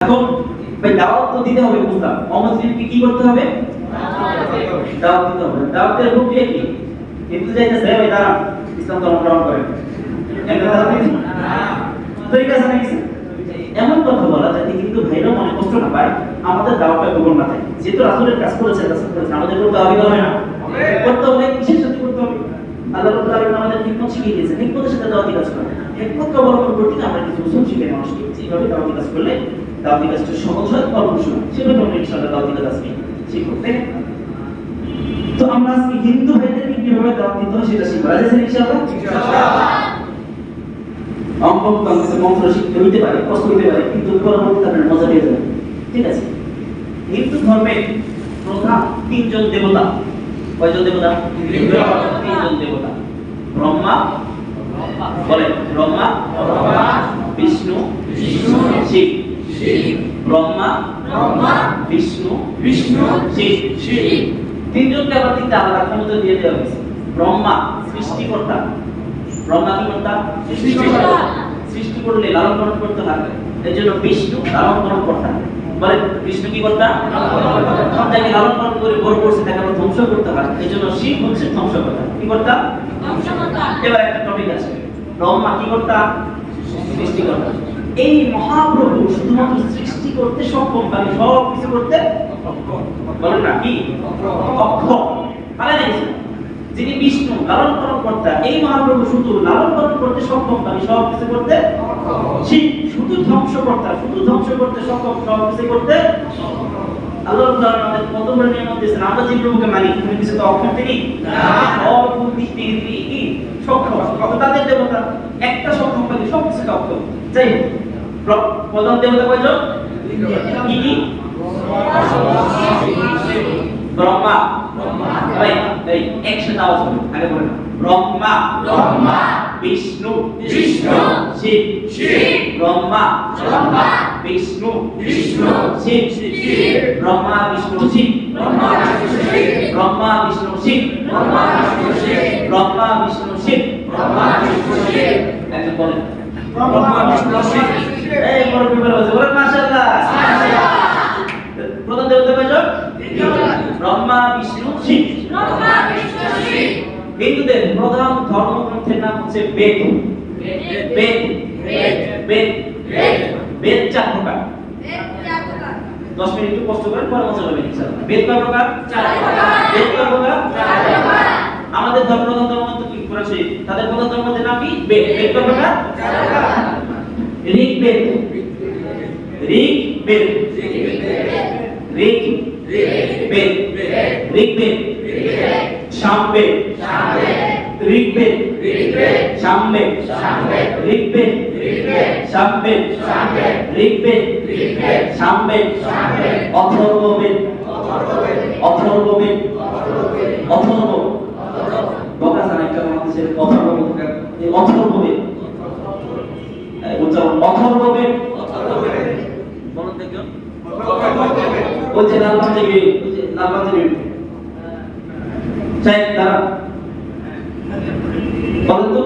এখন ভাই দাওয়াত তো দিতে হবে, বুঝলাম। অমুসলিমকে কি করতে হবে? দাওয়াত দিতে হবে। দাওয়াতের প্রক্রিয়া কি? কিন্তু যাইতেছে। ভাই, দাঁড়ান। ইসলাম ধর্ম গ্রহণ দিন তরিকা জানা গেছে এমন কথা বলা যাতে কিন্তু ভাইরা মনে কষ্ট না পায়, আমাদের দাওয়াতটা কবুল না থাকে। যেহেতু রাসূলের কাজ করেছে রাসূল করেছে আমাদের কোনো দাবি হবে না। করতে হবে, কিসের সাথে করতে হবে? আল্লাহ রাব্বুল আলামিন আমাদের হিকমত শিখিয়ে দিয়েছেন। হিকমতের সাথে দাওয়াতি কাজ করা। হিকমত অবলম্বন করতে আমরা কিছু উসুল শিখে নেওয়া মানুষকে যেভাবে দাওয়াতি কাজ করলে দাওয়াতি কাজটা সহজ হয় সময় সেভাবে আমরা ইনশাআল্লাহ দাওয়াতি কাজ আজকে শিখব তাই তো আমরা আজকে হিন্দু ভাইদেরকে কীভাবে দাওয়াত দিতে হয় সেটা শিখব। রাজি আছেন ইনশাআল্লাহ? অঙ্ক কাছে মন্ত্র শিখতে হইতে পারে কষ্ট হইতে পারে কিন্তু পরবর্তীতে আপনার মজা পেয়ে যাবে ঠিক আছে? হিন্দু ধর্মের প্রধান তিনজন দেবতা। কয়জন দেবতা? তিনজন দেবতা। ব্রহ্মা বলে ব্রহ্মা বিষ্ণু শিব। ব্রহ্মা বিষ্ণু শিব তিনজনকে আবার তিনটা আলাদা ক্ষমতা দিয়ে দেওয়া হয়েছে। ব্রহ্মা সৃষ্টিকর্তা। ব্রহ্মা কি কর্তা? সৃষ্টিকর্তা। সৃষ্টি করলে লালন পালন করতে লাগবে এই জন্য বিষ্ণু লালন পালন কর্তা বলে বিষ্ণু কি কর্তা? সব জায়গায় লালন পালন করে বড় করছে তাকে আবার ধ্বংস করতে হয়। এই জন্য শিব হচ্ছে ধ্বংসকর্তা। কি কর্তা? এবার একটা টপিক আছে। ব্রহ্মা কি কর্তা? সৃষ্টিকর্তা। এই মহাপ্রভু শুধুমাত্র সৃষ্টি করতে সক্ষম মানে সব কিছু করতে বলেন না কি? অক্ষম যিনি বিষ্ণু লালন পালন কর্তা এই মহাপ্রভু শুধু লালন পালন করতে সক্ষম মানে সব কিছু করতে ঠিক শুধু ধ্বংস কর্তা শুধু ধ্বংস করতে সক্ষম সব কিছু করতে আল্লাহ তাআলা আমাদের কত বড় নিয়ামত দিয়েছেন আমরা যে প্রভুকে মানি তুমি কিছু তো অক্ষম তিনি সব তিনি সক্ষম তাদের দেবতা একটা সক্ষম সব কিছু অক্ষম। যাই হোক প্রধান দেবতা কয়জন কি কি ব্রহ্মা। ভাই এই একসাথে আওয়াজ হবে আগে বলেন ব্রহ্মা। বিষ্ণু। বিষ্ণু, শিব। শিব, ব্রহ্মা। ব্রহ্মা, বিষ্ণু। বিষ্ণু, শিব। শিব, ব্রহ্মা বিষ্ণু শিব। ব্রহ্মা, বিষ্ণু, শিব, ব্রহ্মা বিষ্ণু শিব। ব্রহ্মা, বিষ্ণু, শিব, ব্রহ্মা বিষ্ণু শিব। ব্রহ্মা, বিষ্ণু, শিব, একজন বলেন। ব্রহ্মা, বিষ্ণু, শিব, এই বলেন মাশাআল্লাহ। প্রধান দেবতা কয়জন? ব্রহ্মা বিষ্ণু শিব। ব্রহ্মা, বিষ্ণু, শিব, হিন্দুদের প্রধান ধর্মগ্রন্থের নাম হচ্ছে বেদ। বেদ। বেদ, বেদ। বেদ, বেদ। চার প্রকার। দশ মিনিট একটু কষ্ট করেন পরে মজা হবে ইনশাআল্লাহ। বেদ কয় প্রকার? বেদ কয় প্রকার? আমাদের ধর্ম প্রধান ধর্মগ্রন্থ কি? শরীফ। তাদের প্রধান ধর্মগ্রন্থের নাম কি? বেদ। বেদ কয় প্রকার। চার প্রকার। ঋগ বেদ। ঋগ বেদ। ঋগ বেদ। ঋগ সামবেদ ঋগ্বেদ সামবেদ ঋগ্বেদ সামবেদ ঋগ্বেদ সামবেদ অথর্ববেদ অথর্ববেদ অথর্ব জানা একটা বাংলাদেশের অথর্ববেদ এই অথর্ববেদ উচ্চারণ অথর্ববেদ বলুন দেখুন ওই যে লাল পাঞ্জাবি লাল পাঞ্জাবি চাই তারা। বলেন তো।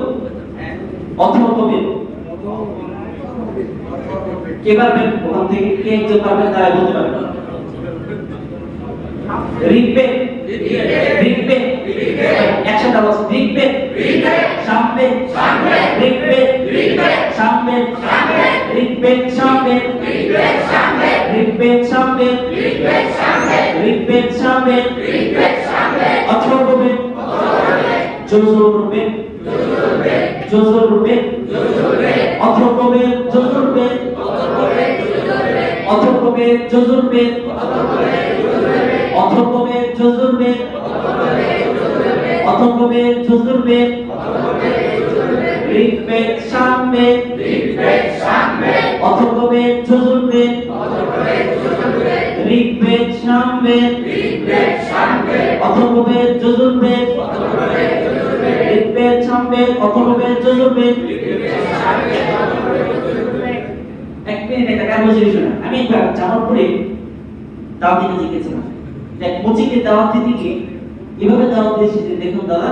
অথর্ববেদ কে পারবেন? ওখান থেকে কে একজন পারবেন? তারা বলতে পারবেন ঋগ্বেদ। ঋগ্বেদ। একসাথে আওয়াজ ঋগ্বেদ। সামবেদ ঋগ্বেদ সামবেদ ঋগ্বেদ সামবেদ ঋগ্বেদ সামবেদ ঋগ্বেদ সামবেদ অথর্ববেদ, যজুর্বেদ। অথর্ববেদ যজুর্বেদ অথর্ববেদ যজুর্বেদ। অথর্ববেদ যজুর্বেদ অথর্ববেদ, যজুর্বেদ। ঋগ্বেদ সামবেদ অথর্ববেদ যজুর্বেদ ঋগ্বেদ সামবেদ অথর্ববেদ যজুর্বেদ ঋগ্বেদ সামবেদ এক মিনিট, একটা কাজ বসে শোনা। আমি একবার যাওয়ার পরে দাওয়াত দিতে জিজ্ঞেছিলাম এক কোচিংয়ে দাওয়াত দিতে এভাবে দাওয়াত দিয়েছি দেখুন দাদা।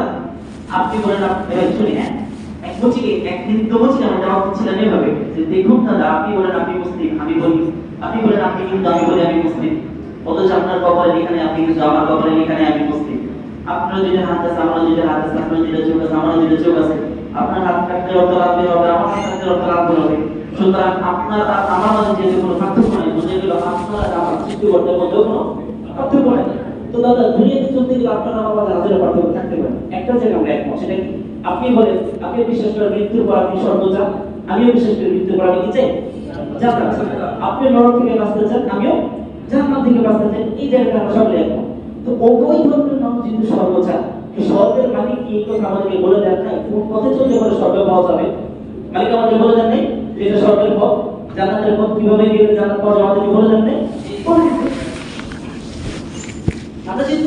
আপনি বলেন, আপনি শুনি হ্যাঁ। এক কোচিংয়ে এক হিন্দু কোচিংয়ে আমরা দাওয়াত এভাবে যে দেখুন দাদা আপনি বলেন আপনি মুসলিম আমি বলি, আপনি বলেন আপনি কিন্তু আমি বলি আমি মুসলিম অথচ আপনার কপালে এখানে আপনি কিন্তু আমার কপালে এখানে আমি মুসলিম আপনার দুইটা হাত আছে, আমার দুইটা হাত আছে, আপনার দুইটা চোখ আছে, আমার দুইটা চোখ আছে, আপনার হাত কাটতে রক্ত লাগবে হবে আমার হাত কাটতে রক্ত লাগবে হবে। সুতরাং আপনার আর আমার মাঝে যেহেতু কোনো পার্থক্য নাই বুঝে গেল আপনার আর আমার সৃষ্টিকর্তার মধ্যে কোনো পার্থক্য নাই। তো দাদা, দুনিয়াতে চলতে গেলে আপনার আমার মাঝে পার্থক্য থাকতে পারে। একটা জায়গায় আমরা একমত, সেটা কি? আপনি বলেন, আপনি বিশ্বাস করেন মৃত্যুর পর আপনি সর্বজা আমিও বিশ্বাস করি মৃত্যুর পর আমি কি চাই? জান্নাত। আপনি নরক থেকে বাঁচতে চান, আমিও জান্নাত থেকে বাঁচতে চাই। এই জায়গাটা আমরা সকলে একমত তো উভয় ধর্মের নাম যেহেতু সর্বজা স্বর্গের মালিক কি? কথা আমাদেরকে বলে দেন নাই। কোন পথে চললে পরে স্বর্গ পাওয়া যাবে? মালিক আমাদের বলে দেন নাই যে এটা স্বর্গের পথ। জান্নাতের পথ কীভাবে গেলে জান্নাত পাওয়া যাবে আমাদেরকে বলে দেন নাই? আমরা যেহেতু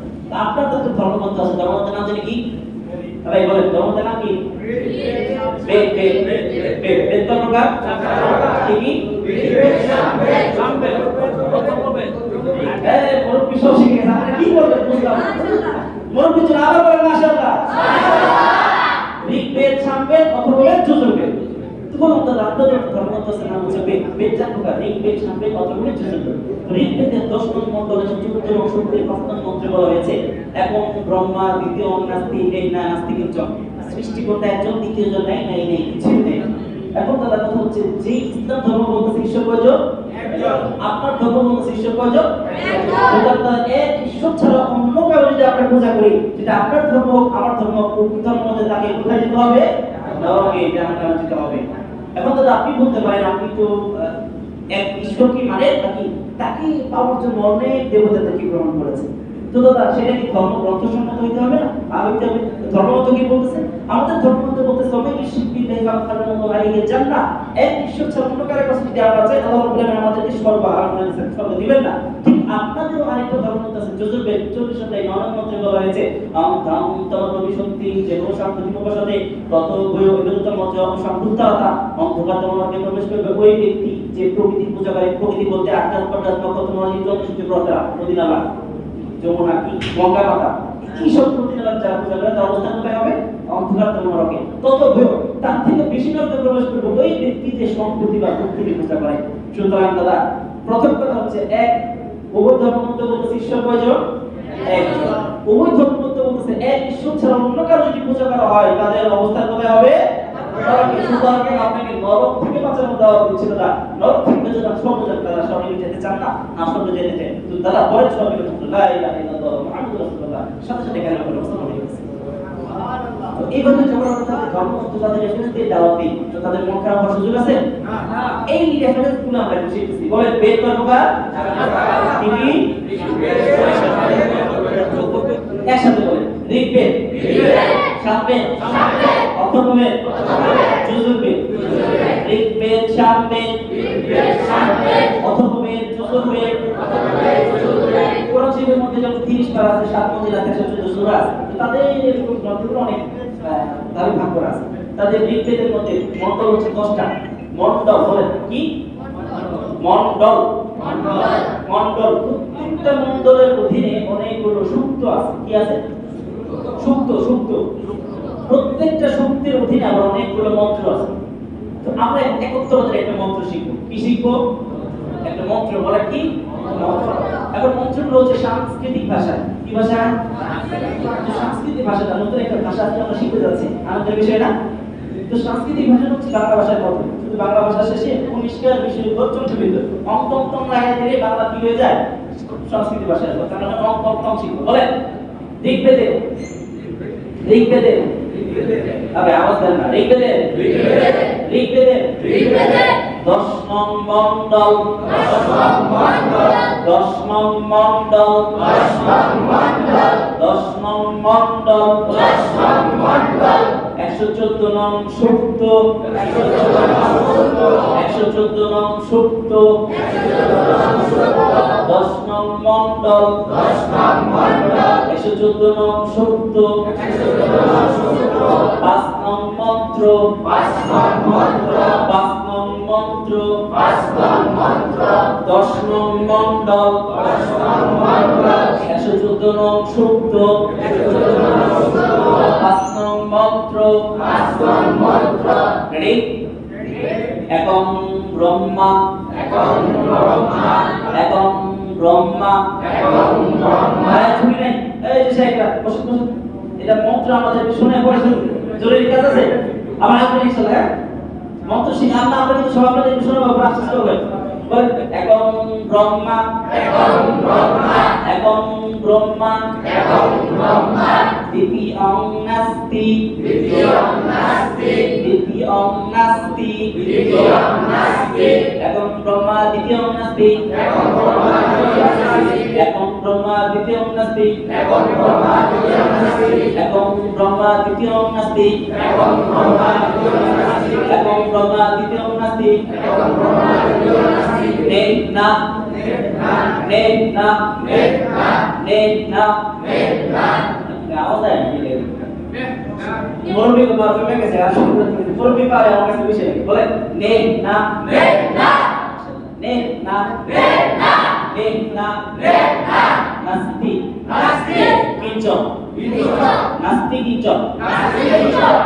আপনার তো ধর্মগ্রন্থ আছে ধর্মগ্রন্থের নাম জানি কি? ভাই, বলেন ধর্মগ্রন্থের নাম কি? বেদ বেদ বেদ বেদ প্রকার? কি কি? মুরব্বি সব শিখে গেছে আপনি কি বলবেন বুঝলাম। মুরব্বি জন আবার বলেন, মাশাআল্লাহ। ঋগ্বেদ নাম হচ্ছে ঋগ্বেদের দশ নং চতুর্থ এবং সূত্রে পাঁচ নং মন্ত্রে বলা হয়েছে। এখন ব্রহ্মা দ্বিতীয় নাস্তিক এই না নাস্তিক সৃষ্টিকর্তা একজন দ্বিতীয় জন নাই নাই নেই কিছু নেই। এখন দাদা কথা হচ্ছে যে ইসলাম ধর্ম বলতেছে ঈশ্বর কয়জন আপনার ধর্ম কয়জন সুতরাং এক ঈশ্বর ছাড়া অন্য কারও যদি আমরা পূজা করি যেটা আপনার ধর্ম আমার ধর্ম উভয় মধ্যে তাকে কোথায় যেতে হবে নরকে জাহান্নামে যেতে হবে। এখন দাদা আপনি বলতে পারেন আপনি তো এক ঈশ্বরকে মানে নাকি তাকে পাওয়ার জন্য অনেক দেবতাদেরকে গ্রহণ করেছে। তো দাদা, সেটা কি ধর্ম গ্রন্থসম্মত হইতে হবে না? ধর্মমত কি বলতেছে? আমাদের ধর্মমত না এক কারও কাছে যদি আমরা চাই আল্লাহ আমাদেরকে দিয়েছেন স্বর্গ দিবেন না। ঠিক আপনাদেরও আরেকটা আছে বলা হয়েছে শক্তি যে কোনো অন্ধকার তোমাকে প্রবেশ করবে, ওই ব্যক্তি যে প্রকৃতি পূজা করে, প্রকৃতি বলতে আকাশ পটাশ নক্ষত্র নদী চন্দ্রসূর্য গ্রহরা নদী নালা যমুনা, কি, গঙ্গা মাতা কি সব প্রতিদিন যারা পূজা করে, তার অবস্থান কোথায় হবে? অন্ধকার নরকে তত ভয়, তার থেকে বেশি নরকে প্রবেশ করবে ওই ব্যক্তি যে সম্পত্তি বা প্রকৃতি পূজা করে। সুতরাং দাদা, প্রথম কথা হচ্ছে এক উভয় ধর্মমত বলতেছে ঈশ্বর কয়জন? একজন। উভয় ধর্মমত বলতেছে এক, ঈশ্বর ছাড়া অন্য কারও যদি পূজা করা হয়, তাদের অবস্থান কোথায় হবে? সুতরাং আপনাকে নরক থেকে বাঁচানো দেওয়া হচ্ছে দাদা নরক থেকে যান স্বর্গ যান তারা স্বর্গে যেতে চান না? না স্বর্গে যেতে চান তো দাদা বলেন স্বর্গে লা ইলাহা ইল্লাল্লাহ মুহাম্মাদুর রাসূলুল্লাহ। সাথে সাথে কেন করে মুসলমান হয়ে গেছে? এইভাবে যখন আমরা তাদের ধর্ম তো তাদের রেফারেন্স দিয়ে দাওয়াত দিই তো তাদের মন খারাপ হওয়ার সুযোগ আছে? এই রেফারেন্সগুলো আমরা বলেন বেদ কর্মকার তিনি একসাথে ঋগ্বেদ। সামবেদ অথর্ববেদ। যজুর্বেদ ঋগ্বেদ সামবেদ অথর্ববেদ যজুর্বেদ কোরআন শরীফের মধ্যে যেমন 30 পারা আছে সাত মধ্যে আছে 114 সূরা তাদের এরকম গ্রন্থগুলো অনেক ভাগ করা আছে। তাদের ঋগ্বেদের মধ্যে মন্ডল হচ্ছে 10টা মন্ডল বলেন কি? মন্ডল। মন্ডল। প্রত্যেকটা মন্ডলের অধীনে অনেকগুলো সূক্ত আছে। কি আছে? সূক্ত সূক্ত। প্রত্যেকটা সূক্তের অধীনে আবার অনেকগুলো মন্ত্র আছে। তো আমরা একত্রতার একটা মন্ত্র শিখব। কি শিখব? একটা মন্ত্র বলা কি? এখন মন্ত্রগুলো হচ্ছে সাংস্কৃতিক ভাষা। কি ভাষা? সাংস্কৃতিক ভাষাটা, নতুন একটা ভাষা আজকে আমরা শিখতে যাচ্ছি। আনন্দের বিষয় না? তো সাংস্কৃতিক ভাষা হচ্ছে বাংলা ভাষার মতো। শুধু বাংলা ভাষা শেষে পরিষ্কার বিষয় উপর চন্দ্রবিন্দু অঙ্ক অঙ্কম লাগাই দিলে বাংলা কি হয়ে যায়? সংস্কৃতি ভাষা তার মানে অঙ্ক অঙ্কম শিখব। বলেন। ঋগ্বেদে। ঋগ্বেদে। আবে আওয়াজ দেন না ঋগ্বেদে ঋগ্বেদে দশ নং মন্ডল দশ নং মন্ডল দশ নং মন্ডল একশো একশো চোদ্দ নং সুক্ত। একশো চোদ্দ নং দশ নং মন্ডল একশো চোদ্দ নং সুক্ত। পাঁচ নং মন্ত্র। পাঁচ নং মন্ত্র। দশ নং মন্ডল একশো চোদ্দ নং পাঁচ নং মন্ত্র। রেডি একং ব্রহ্মা। একং ব্রহ্মা। আরে ছবি নেই। এই যে সাইডটা বসুন বসুন। এটা মন্ত্র আমাদের শুনে পড়েছেন জরুরি কাজ আছে? আমার আগে ইনশাআল্লাহ হ্যাঁ? মন্ত্র শিখে আমরা আমরা কিন্তু সব আপনাদের শুনে আশ্বাস করবেন বল, একং ব্রহ্মা। একং ব্রহ্মা দ্বিতীয়ং নাস্তি। দ্বিতীয়ং নাস্তি। একং ব্রহ্মা, দ্বিতীয়ং নাস্তি। একং ব্রহ্মা, দ্বিতীয়ং নাস্তি। একং ব্রহ্মা, দ্বিতীয়ং নাস্তি। একং ব্রহ্মা এবং ব্রহ্মা দ্বিতীয় নাস্তি এবং ব্রহ্মা দ্বিতীয় নাস্তি এবং ব্রহ্মা দ্বিতীয় নাস্তি এবং ব্রহ্মা দ্বিতীয় নাস্তি নেই না নেই না নেই না নেই না নেই না আওয়াজ আয় মিলে মুরব্বী তো বার হয়ে গেছে নাস্তি নাস্তি কিঞ্চন নাস্তিক ইচক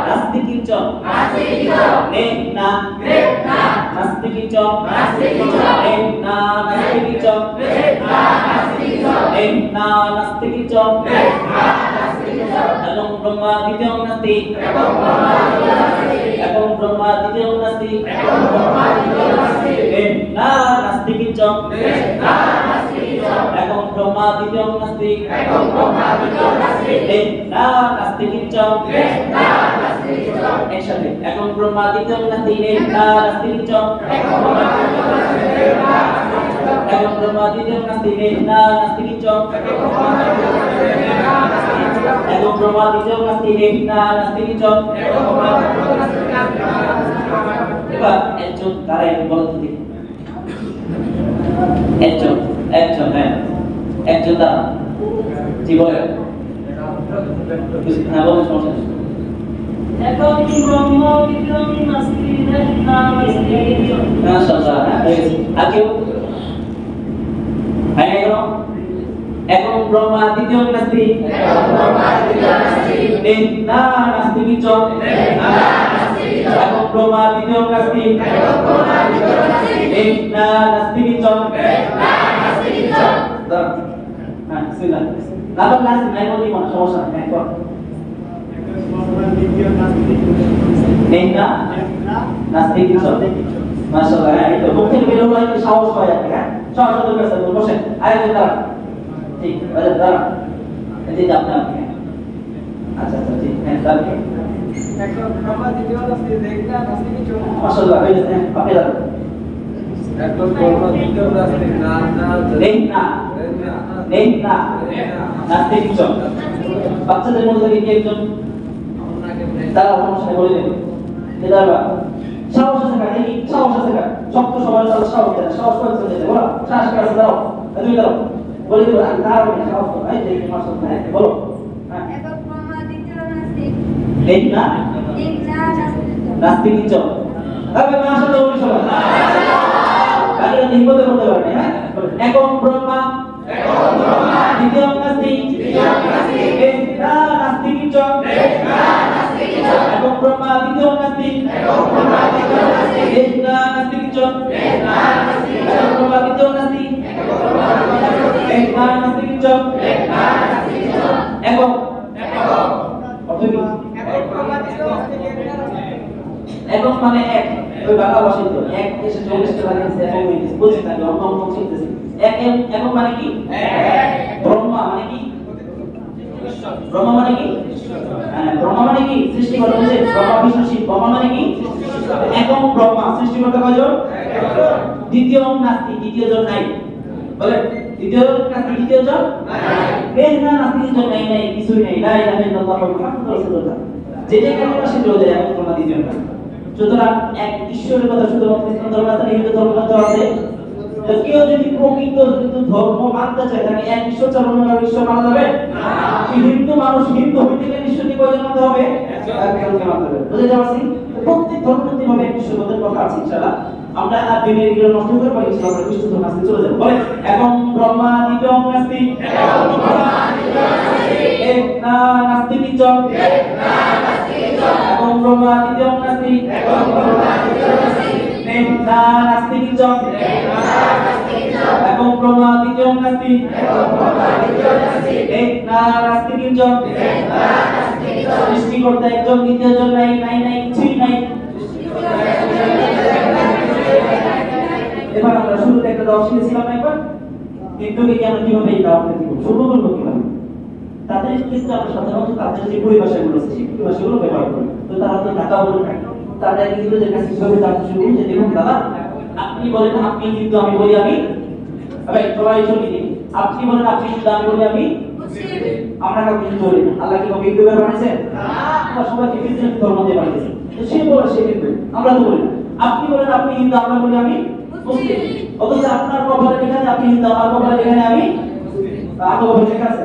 নাস্তিক ইচক নে না নাস্তিক ইচক নে না নাস্তিক। ইচক নে না নাস্তিক। ইচক এবং ব্রহ্মা দ্বিতীয় নাস্তি এবং ব্রহ্মা না ব্রহ্মা দ্বিতীয় নাস্তি এম না নাস্তি কিঞ্চ একসাথে। এবং ব্রহ্মা দ্বিতীয় নাস্তি এম না নাস্তি কিঞ্চ এবং ব্রহ্মা দ্বিতীয় নাস্তি এম না নাস্তি কিঞ্চ এবং ব্রহ্মা দ্বিতীয় নাস্তি এম না নাস্তি কিঞ্চ এবার একজন তারা একটু বলতে দিন। একজন একজন হ্যাঁ একজন তারা জি বলে হ্যাঁ বলেন সমস্যা নেই। একং ব্রহ্ম বিক্রম নাস্তি নাস্তি মাশাআল্লাহ হ্যাঁ হয়ে। গেছে। আর কেউ? হয় না কেন এখন ব্রহ্মা দ্বিতীয় নাস্তি। না নাস্তি কি চল এখন ব্রহ্মা দ্বিতীয় নাস্তি। না নাস্তি দাঁড়ান। হ্যাঁ বিসমিল্লাহ না তো নাস্তি নাই বলি কোনো সমস্যা নেই? হ্যাঁ, কর। নেই না নাস্তি কি চল মাশাআল্লাহ হ্যাঁ এই তো। মুখ থেকে বের হলো একটু সাহস পায় আপনি হ্যাঁ। সাহস তো বসেন। আরেকজন দাঁড়ান। ঠিক আছে দাঁড়ান। এই যে আপনি আপনি হ্যাঁ। আচ্ছা আচ্ছা ঠিক হ্যাঁ দাঁড়ান। মাশাআল্লাহ হয়ে গেছে হ্যাঁ আপনি দাঁড়ান নেই না নেই না। নাস্তি কি চল বাচ্চাদের মধ্যে থেকে কি একজন? তারা সমস্যা বলে দেবে। যে দাঁড়া সাহস আছে কার? দেখি, সাহস আছে বলো, সাহস তুমি দাও বলে দেবো আমি দাঁড়াবো না দেখি মাস বলো। হ্যাঁ। না? নাস্তি কিচ্ছ তবে মাশাআল্লাহ বলি সবাই তাহলে নির্বোধ করতে পারবে হ্যাঁ? ব্রহ্মা দ্বিতীয় নাস্তি দ্বিতীয় নাস্তি নেই না নাস্তি কিচ্ছ একম ব্রহ্মা দ্বিতীয় নাস্তি একম ব্রহ্মা দ্বিতীয় নাস্তি নেই না নাস্তি কিচ্ছ নেই না নাস্তি কিচ্ছ একম ব্রহ্মা দ্বিতীয় নাস্তি একম ব্রহ্মা দ্বিতীয় নাস্তি নেই না নাস্তি কিচ্ছ নেই না নাস্তি কিচ্ছ একম একম অর্থ কি এখন মানে এক। মানে মানে মানে হ্যাঁ দ্বিতীয় নাস্তি, দ্বিতীয় জন নাই। বলে দ্বিতীয় নাস্তি, দ্বিতীয় জন নাই। নাই কিছুই নাই। লা ইলাহা ইল্লাল্লাহ, মুহাম্মাদুর রাসূলুল্লাহ। যে যে কেন সে চলে যায় এমন কোনো দ্বিতীয় না। সুতরাং এক ঈশ্বরের কথা ধর্ম আছে হিন্দু ধর্ম আছে। কেউ যদি প্রকৃত হিন্দু ধর্ম মানতে চায় তাহলে এক ঈশ্বর অন্য কারও ঈশ্বর মানা যাবে হিন্দু মানুষ হিন্দু হইতে গেলে ঈশ্বরকে কয়জন মানতে হবে? একজনকে মানতে হবে? পারছি? তো প্রত্যেক ধর্মতে ভাবে এক ঈশ্বর কথা আছে ইনশাআল্লাহ। আমরা আর দিনের এগুলো নষ্ট করে পারি ইনশাআল্লাহ। খ্রিস্ট ধর্ম আসতে চলে যাব। বলে এবং ব্রহ্মা দ্বিতীয় নাস্তি। এক না নাস্তি কিচক এবং ব্রহ্মা দ্বিতীয় নাস্তি এক না নাস্তি কিচক এবং ব্রহ্মা দ্বিতীয় নাস্তি এক না নাস্তি কিচক সৃষ্টিকর্তা একজন দ্বিতীয় জন নাই নাই নাই, কিছুই নাই। এবার আমরা শুরুতে একটা দশ শিখেছিলাম না একবার। কিন্তু কি আমরা কীভাবে এই দাওয়াতটা দিব শুরু করব কীভাবে? তাদের কিন্তু আমরা সাধারণত তাদের যে পরিভাষাগুলো আছে, সেই পরিভাষাগুলো ব্যবহার করি। তো তারা তো ঢাকা বলে থাকে তাদের হিন্দুদের কাছে কীভাবে জানতে শুরু যে দেখুন, দাদা, আপনি বলেন আপনি কিন্তু আমি বলি আমি ভাই সবাই শুনি আপনি বলেন, আপনি কিন্তু আমি বলি আমি আমরা কাউকে কিছু বলি না। আল্লাহ কি কাউকে হিন্দু করে বানিয়েছেন আমরা সবাইকে খ্রিস্টান ধর্ম দিয়ে বানিয়েছেন তো সে বলে, সে হিন্দু। আমরা তো বলি আপনি বলেন, আপনি হিন্দু, আমরা বলি আমি মুসলিম। অথচ আপনার কপালে লেখা আপনি হিন্দু, আমার কপালে লেখা আমি আমার কপালে লেখা আছে?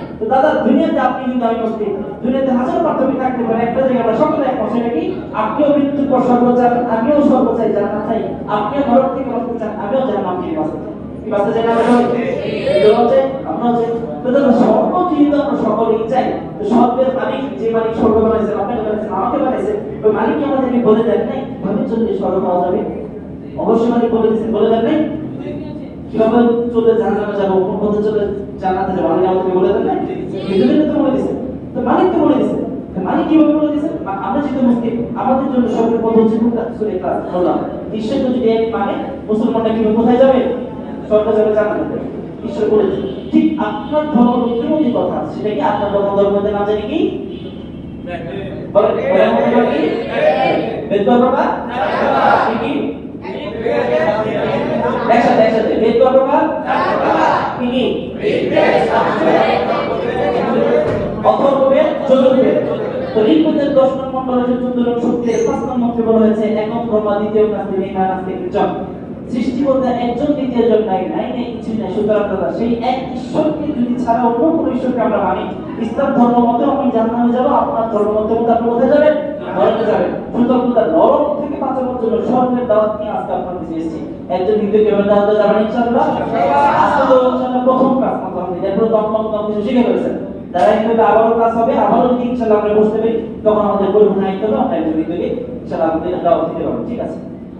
তো দাদা, দুনিয়াতে আপনি কিন্তু আমি মুসলিম দুনিয়াতে হাজার পার্থক্য থাকতে পারে, একটা জায়গায় আমরা সকলে এক পাশে নাকি? আপনিও মৃত্যুর পর স্বর্গ আমিও স্বর্গ চাই জান্নাত চাই। আপনিও নরক থেকে বাঁচতে চান, আমিও জান্নাত থেকে বাঁচতে চাই। না আমরা চাই। তো মালিক যে স্বর্গ আমাকে বলে দেন নাই? ভাবে স্বর্গ পাওয়া যাবে? অবশ্যই মালিক বলে দিয়েছেন, বলে দেন নাই? কীভাবে চলে জানাতে যাব? কোন পথে চলে জানাতে যাব? মালিক আমাদেরকে বলে দেন নাই বিদ্যুতের তো বলে দিয়েছেন তো মালিক তো বলে দিয়েছেন তো মালিক কীভাবে বলে দিয়েছেন আমরা যেহেতু মুসলিম আমাদের জন্য সবের পথ হচ্ছে কোনটা সুরে ক্লাস বললাম ঈশ্বর যদি এক মানে মুসলমানটা কীভাবে কোথায় যাবে? স্বর্গ যাবে জানাতে ঈশ্বর বলেছেন ঠিক আপনার ধর্ম মধ্যে কথা সেটা কি আপনার ধর্ম ধর্মতে না জানি কি? বলেন বলেন বলেন কি? বেদ ধর্মটা নম্বর চোদ্দ নম্বর সূত্রে পাঁচ নম্বর মন্ত্রে বলা হয়েছে একক ব্রহ্মা দ্বিতীয় নাস্তি নেই না নাস্তি জন সৃষ্টিকর্তা একজন দ্বিতীয় জন নাই নাই নেই কিছু নাই। সুতরাং দাদা সেই এক ঈশ্বরকে যদি ছাড়া অন্য কোনো ঈশ্বরকে আমরা মানি ইসলাম ধর্ম মতে আমি জান্নাতে যাব আপনার ধর্ম মতে আপনি কোথায় যাবেন? নরকে যাবেন। সুতরাং দাদা নরক থেকে বাঁচানোর জন্য স্বর্গের দাওয়াত নিয়ে আজকে আপনার কাছে এসেছি। একজন হিন্দুকে এবার দাওয়াত যাবেন ইনশাআল্লাহ? আজকে তো ইনশাআল্লাহ প্রথম আপনি এরপরে দম দম কিছু শিখে ফেলেছেন। যারা এইভাবে আবারও ক্লাস হবে আবারও যদি ইনশাআল্লাহ আমরা বসতে পারি তখন আমাদের পরিপূর্ণ আইতে হবে আমরা একজন হিন্দুকে ইনশাআল্লাহ আমাদের দাওয়াত দিতে পারব ঠিক আছে?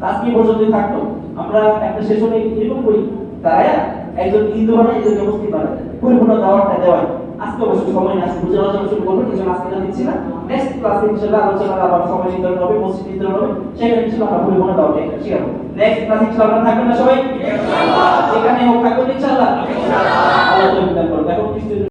আজকে এই পর্যন্তই থাকল? আমরা একটা সেশনে এরকম করি তারা একজন হিন্দু বানায় একজন মুসলিম বানায় পরিপূর্ণ দাওয়াতটা দেওয়া আজকে অবশ্য সময় নেই আজকে বুঝে আলোচনা শুরু করব কিছু আজকে না দিচ্ছি না। নেক্সট ক্লাসে ইনশাআল্লাহ আলোচনা আবার সময় নির্ধারণ হবে মসজিদ নির্ধারণ হবে সেখানে ইনশাআল্লাহ আমরা পরিপূর্ণ দাওয়াতটা শিখাবো নেক্সট ক্লাসে ইনশাআল্লাহ থাকবেন না সবাই? যেখানে হোক থাকবেন ইনশাআল্লাহ। আল্লাহ তৌফিক দান করুন। এখন কিছু